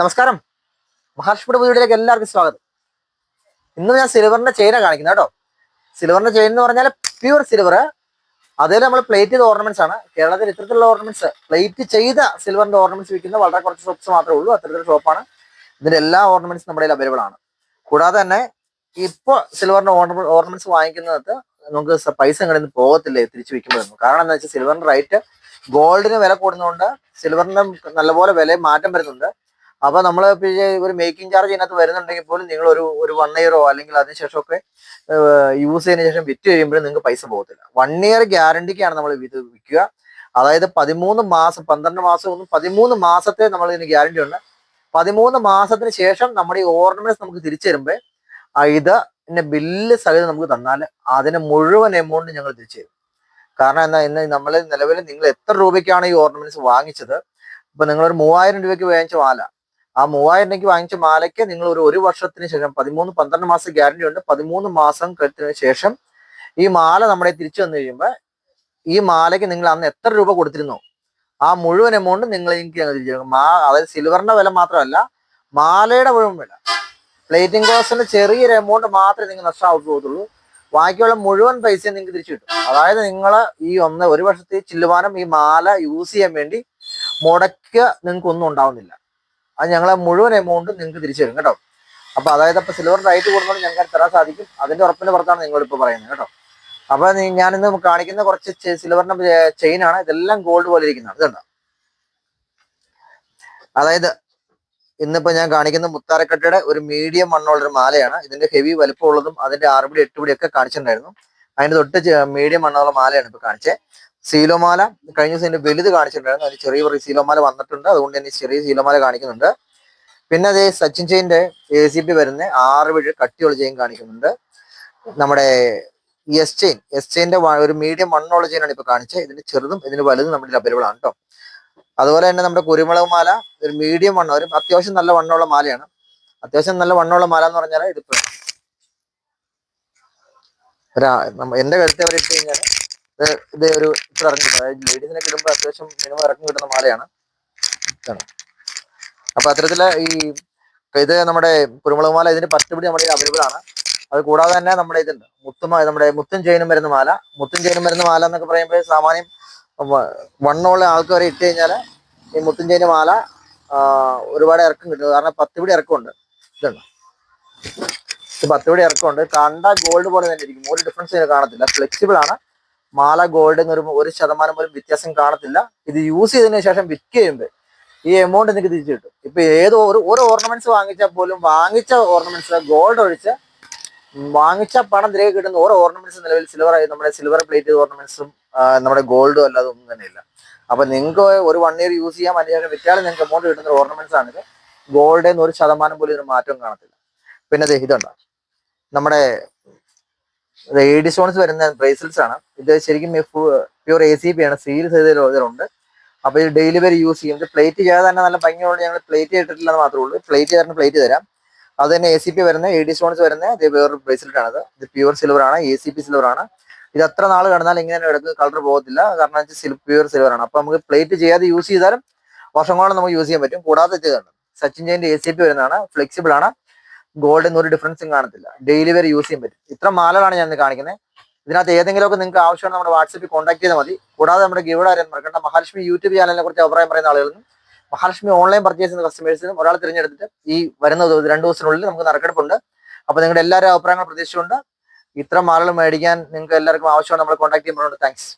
നമസ്കാരം. മഹാലക്ഷ്മിയുടെ വീഡിയോയിലേക്ക് എല്ലാവർക്കും സ്വാഗതം. ഇന്ന് ഞാൻ സിൽവറിന്റെ ചെയിന കാണിക്കുന്നത് കേട്ടോ. സിൽവറിന്റെ ചെയിൻ എന്ന് പറഞ്ഞാൽ പ്യൂർ സിൽവർ അതിൽ നമ്മൾ പ്ലേറ്റ് ചെയ്ത ഓർണമെന്റ്സ് ആണ്. കേരളത്തിൽ ഇത്തരത്തിലുള്ള ഓർണമെന്റ്സ് പ്ലേറ്റ് ചെയ്ത സിൽവറിന്റെ ഓർണമെന്റ്സ് വിൽക്കുന്ന വളരെ കുറച്ച് ഷോപ്സ് മാത്രമേ ഉള്ളൂ. അത്തരത്തിലുള്ള ഷോപ്പാണ് ഇതിന്റെ എല്ലാ ഓർണമെന്റ്സ് നമ്മുടെ കയ്യിൽ അവൈലബിൾ ആണ്. കൂടാതെ തന്നെ ഇപ്പോൾ സിൽവറിന്റെ ഓർണമെന്റ്സ് വാങ്ങിക്കുന്നത് നമുക്ക് പൈസ ഇങ്ങനെ പോകത്തില്ല തിരിച്ചു വിൽക്കുമ്പോഴൊന്നും കാരണം എന്താ വെച്ചാൽ സിൽവറിന്റെ റൈറ്റ് ഗോൾഡിന് വില കൂടുന്നതുകൊണ്ട് സിൽവറിന്റെ നല്ലപോലെ വില മാറ്റം വരുന്നുണ്ട്. അപ്പൊ നമ്മൾ ഒരു മേക്കിംഗ് ചാർജ് ഇതിനകത്ത് വരുന്നുണ്ടെങ്കിൽ പോലും നിങ്ങൾ ഒരു ഒരു വൺ ഇയറോ അല്ലെങ്കിൽ അതിനുശേഷമൊക്കെ യൂസ് ചെയ്തതിനു ശേഷം വിറ്റ് കഴിയുമ്പോഴും നിങ്ങൾക്ക് പൈസ പോകത്തില്ല. വൺ ഇയർ ഗ്യാരണ്ടിക്കാണ് നമ്മൾ ഇത് വിൽക്കുക. അതായത് പതിമൂന്ന് മാസം പന്ത്രണ്ട് മാസം ഒന്നും പതിമൂന്ന് മാസത്തെ നമ്മൾ ഇതിന് ഗ്യാരണ്ടി ഉണ്ട്. പതിമൂന്ന് മാസത്തിന് ശേഷം നമ്മുടെ ഈ ഓർണമെന്റ്സ് നമുക്ക് തിരിച്ചു തരുമ്പോൾ ഇത് പിന്നെ ബില്ല് സഹിതം നമുക്ക് തന്നാൽ അതിന് മുഴുവൻ എമൗണ്ട് ഞങ്ങൾ തിരിച്ചു തരും. കാരണം എന്നാ ഇന്ന് നമ്മൾ നിലവിൽ നിങ്ങൾ എത്ര രൂപയ്ക്കാണ് ഈ ഓർണമെന്റ്സ് വാങ്ങിച്ചത്? ഇപ്പൊ നിങ്ങൾ ഒരു മൂവായിരം രൂപയ്ക്ക് വാങ്ങിച്ച മാല. ആ മൂവായിരം രൂപയ്ക്ക് വാങ്ങിച്ച മാലയ്ക്ക് നിങ്ങൾ ഒരു ഒരു വർഷത്തിന് ശേഷം പതിമൂന്ന് പന്ത്രണ്ട് മാസം ഗ്യാരണ്ടി ഉണ്ട്. പതിമൂന്ന് മാസം കഴിഞ്ഞതിന് ശേഷം ഈ മാല നമ്മുടെ തിരിച്ചു വന്നു കഴിയുമ്പോൾ ഈ മാലയ്ക്ക് നിങ്ങൾ അന്ന് എത്ര രൂപ കൊടുത്തിരുന്നു? ആ മുഴുവൻ എമൗണ്ട് നിങ്ങൾ എനിക്ക് തിരിച്ചു. തരും. മാ അതായത് സിൽവറിന്റെ വില മാത്രമല്ല മാലയുടെ മുഴുവൻ വില. പ്ലേറ്റിംഗ് കോസ്റ്റിന്റെ ചെറിയൊരു എമൗണ്ട് മാത്രമേ നിങ്ങൾ നഷ്ടമാവു പോകത്തുള്ളൂ. ബാക്കിയുള്ള മുഴുവൻ പൈസയും നിങ്ങൾക്ക് തിരിച്ചു കിട്ടും. അതായത് നിങ്ങൾ ഈ ഒന്ന് ഒരു വർഷത്തെ ചില്ലുവാനം ഈ മാല യൂസ് ചെയ്യാൻ വേണ്ടി മുടക്കുക നിങ്ങൾക്ക് ഒന്നും ഉണ്ടാവുന്നില്ല. അത് ഞങ്ങളെ മുഴുവൻ എമൗണ്ട് നിങ്ങൾക്ക് തിരിച്ചു തരും കേട്ടോ. അപ്പൊ അതായത് അപ്പൊ സിൽവർ റൈറ്റ് കൂടുമ്പോൾ ഞങ്ങൾക്ക് തരാൻ സാധിക്കും. അതിന്റെ ഉറപ്പിന്റെ പുറത്താണ് നിങ്ങൾ ഇപ്പൊ പറയുന്നത് കേട്ടോ. അപ്പൊ നീ- ഞാനിന്ന് കാണിക്കുന്ന കുറച്ച് ചെ- സിൽവറിന്റെ ചെയിൻ ആണ്. ഇതെല്ലാം ഗോൾഡ് പോലെ ഇരിക്കുന്നതാണ് ഇതുണ്ടോ അതായത് ഇന്നിപ്പോ ഞാൻ കാണിക്കുന്ന മുത്താരക്കട്ടയുടെ ഒരു മീഡിയം മണ്ണുള്ള ഒരു മാലയാണ്. ഇതിന്റെ ഹെവി വലുപ്പമുള്ളതും അതിന്റെ ആറുപടി എട്ടുപടി ഒക്കെ കാണിച്ചിട്ടുണ്ടായിരുന്നു. അതിന്റെ തൊട്ട് മീഡിയം മണ്ണുള്ള മാലയാണ് ഇപ്പൊ കാണിച്ചത് സീലോമാല കഴിഞ്ഞ ദിവസം എന്റെ വലുത് കാണിച്ചിട്ടുണ്ടായിരുന്നു. അതിന് ചെറിയ സീലോമാല വന്നിട്ടുണ്ട്. അതുകൊണ്ട് തന്നെ ചെറിയ സീലോമാല കാണിക്കുന്നുണ്ട്. പിന്നെ അതേ സച്ചിൻ ചെയിന്റെ എ സി പി വരുന്ന ആറ് വീഴ് കട്ടിയുള്ള ചെയിൻ കാണിക്കുന്നുണ്ട്. നമ്മുടെ എസ് ചെയിൻ. എസ് ചെയിന്റെ ഒരു മീഡിയം മണ്ണുള്ള ചെയിനാണ് ഇപ്പൊ കാണിച്ചത്. ഇതിന് ചെറുതും ഇതിന് വലുതും നമ്മുടെ അവൈലബിൾ ആണ് കേട്ടോ. അതുപോലെ തന്നെ നമ്മുടെ കുരുമുളക് മാല ഒരു മീഡിയം വണ്ണം ഒരു അത്യാവശ്യം നല്ല വണ്ണമുള്ള മാലയാണ്. അത്യാവശ്യം നല്ല വണ്ണമുള്ള മാല എന്ന് പറഞ്ഞാൽ ഇതിപ്പോ എന്റെ കഴുത്തെ വരെ ഇട്ട് കഴിഞ്ഞാൽ ഇത് ഒരു ഇത്ര ഇറങ്ങി കിട്ടും അതായത് ലേഡീസിനൊക്കെ ഇടുമ്പോൾ അത്യാവശ്യം മിനിമം ഇറങ്ങി കിട്ടുന്ന മാലയാണ്. അപ്പൊ അത്തരത്തിൽ ഈ ഇത് നമ്മുടെ കുരുമുളക് മാല ഇതിന്റെ പത്ത് പിടി നമ്മുടെ അവൈലബിൾ ആണ്. അത് കൂടാതെ തന്നെ നമ്മുടെ ഇതുണ്ട്. മുത്തുമ നമ്മുടെ മുത്തും ചെയിനും വരുന്ന മാല. മുത്തും ചെയിനും വരുന്ന മാല എന്നൊക്കെ പറയുമ്പോൾ സാമാന്യം വണ്ണമുള്ള ആൾക്ക് ഇട്ട് കഴിഞ്ഞാൽ ഈ മുത്തും ചെയിന് മാല ഒരുപാട് ഇറക്കം കിട്ടും. കാരണം പത്ത് പിടി ഇറക്കമുണ്ട്. ഇതുണ്ട്. ഇത് പത്ത് പിടി ഇറക്കമുണ്ട്. കണ്ട ഗോൾഡ് പോലെ തന്നെ ഇരിക്കും. ഒരു ഡിഫറൻസ് കാണത്തില്ല. ഫ്ലെക്സിബിൾ ആണ്. മാല ഗോൾഡ് എന്ന് പറയുമ്പോൾ ഒരു ശതമാനം പോലും വ്യത്യാസം കാണത്തില്ല. ഇത് യൂസ് ചെയ്തതിനു ശേഷം വിറ്റ് കഴിയുമ്പോൾ ഈ എമൗണ്ട് എനിക്ക് തിരിച്ചു കിട്ടും. ഇപ്പൊ ഏതോ ഒരു ഒരു ഓർണമെന്റ്സ് വാങ്ങിച്ചാൽ പോലും വാങ്ങിച്ച ഓർണമെന്റ്സ് ഗോൾഡ് ഒഴിച്ച് വാങ്ങിച്ച പണം തിരികെ കിട്ടുന്ന ഓരോ ഓർണമെന്റ്സ് നിലവിൽ സിൽവർ ആയി നമ്മുടെ സിൽവർ പ്ലേറ്റ് ഓർണമെന്റ്സും നമ്മുടെ ഗോൾഡും അല്ലാതെ ഒന്നും തന്നെ ഇല്ല. അപ്പൊ നിങ്ങൾക്ക് ഒരു വൺ ഇയർ യൂസ് ചെയ്യാൻ അതിനുശേഷം വിറ്റാലും നിങ്ങൾക്ക് എമൗണ്ട് കിട്ടുന്ന ഓർണമെന്റ്സ് ആണിത് ഗോൾഡിൽ ഒരു ശതമാനം പോലും ഇതിന് മാറ്റം കാണത്തില്ല. പിന്നെ ഇതുണ്ട്? നമ്മുടെ എഡി സ്റ്റോൺസ് വരുന്ന ബ്രേസ്ലെറ്റ്സ് ആണ്. ഇത് ശരിക്കും പ്യൂർ എ സി പി ആണ്. സീൽ ചെയ്തതിലുണ്ട് അപ്പൊ ഇത് ഡെയിലി വരെ യൂസ് ചെയ്യും. പ്ലേറ്റ് ചെയ്യാതെ തന്നെ നല്ല ഭംഗിയുള്ള ഞങ്ങൾ പ്ലേറ്റ് ചെയ്തിട്ടില്ലെന്ന് മാത്രമേ ഉള്ളൂ. പ്ലേറ്റ് ചെയ്തിട്ട് പ്ലേറ്റ് തരാം. അത് തന്നെ എ സി പി വരുന്ന എ ഡി സ്റ്റോൺസ് വരുന്ന ഇത് വേറൊരു ബ്രേസ്ലെറ്റ് ആണത് ഇത്. പ്യൂർ സിൽവർ ആണ് എ സി പി സിൽവർ ആണ്. ഇത് എത്ര നാൾ കിടന്നാൽ ഇങ്ങനെ ഇടയ്ക്ക് കളർ പോകത്തില്ല. കാരണം പ്യൂർ സിൽവർ ആണ്. അപ്പൊ നമുക്ക് പ്ലേറ്റ് ചെയ്യാതെ യൂസ് ചെയ്താലും വർഷങ്ങളോളം നമുക്ക് യൂസ് ചെയ്യാൻ പറ്റും. കൂടാതെ ചെയ്തതാണ് സച്ചിൻ ജയിന്റെ എ സി പി വരുന്നതാണ്. ഫ്ലെക്സിബിൾ ആണ്. ഗോൾഡിന് ഒരു ഡിഫറൻസും കാണത്തില്ല. ഡെയിലി വരെ യൂസ് ചെയ്യാൻ പറ്റും. ഇത്ര മാലകളാണ് ഞാൻ കാണിക്കുന്നത് ഇതിനകത്ത് ഏതെങ്കിലുമൊക്കെ നിങ്ങൾക്ക് ആവശ്യമാണ് നമ്മുടെ വാട്സപ്പിൽ കോൺടാക്ട് ചെയ്താൽ മതി. കൂടാതെ നമ്മുടെ ഗിവിടെ മറക്കേണ്ട. മഹാലക്ഷ്മി യൂട്യൂബ് ചാനലിനെ കുറിച്ച് അഭിപ്രായം പറയുന്ന ആളുകളും മഹാലക്ഷ്മി ഓൺലൈൻ പർച്ചേസ് ചെയ്യുന്ന കസ്റ്റമേഴ്സിനും ഒരാൾ തിരഞ്ഞെടുത്തിട്ട് ഈ വരുന്ന രണ്ടു ദിവസത്തിനുള്ളിൽ നമുക്ക് നറുക്കെടുപ്പുണ്ട്. അപ്പൊ നിങ്ങളുടെ എല്ലാവരും അഭിപ്രായങ്ങൾ പ്രതീക്ഷിച്ചുകൊണ്ട് ഇത്ര മാലകൾ മേടിക്കാൻ നിങ്ങൾക്ക് എല്ലാവർക്കും ആവശ്യമാണ് നമ്മൾ കോൺടാക്ട് ചെയ്യുമ്പോൾ താങ്ക്സ്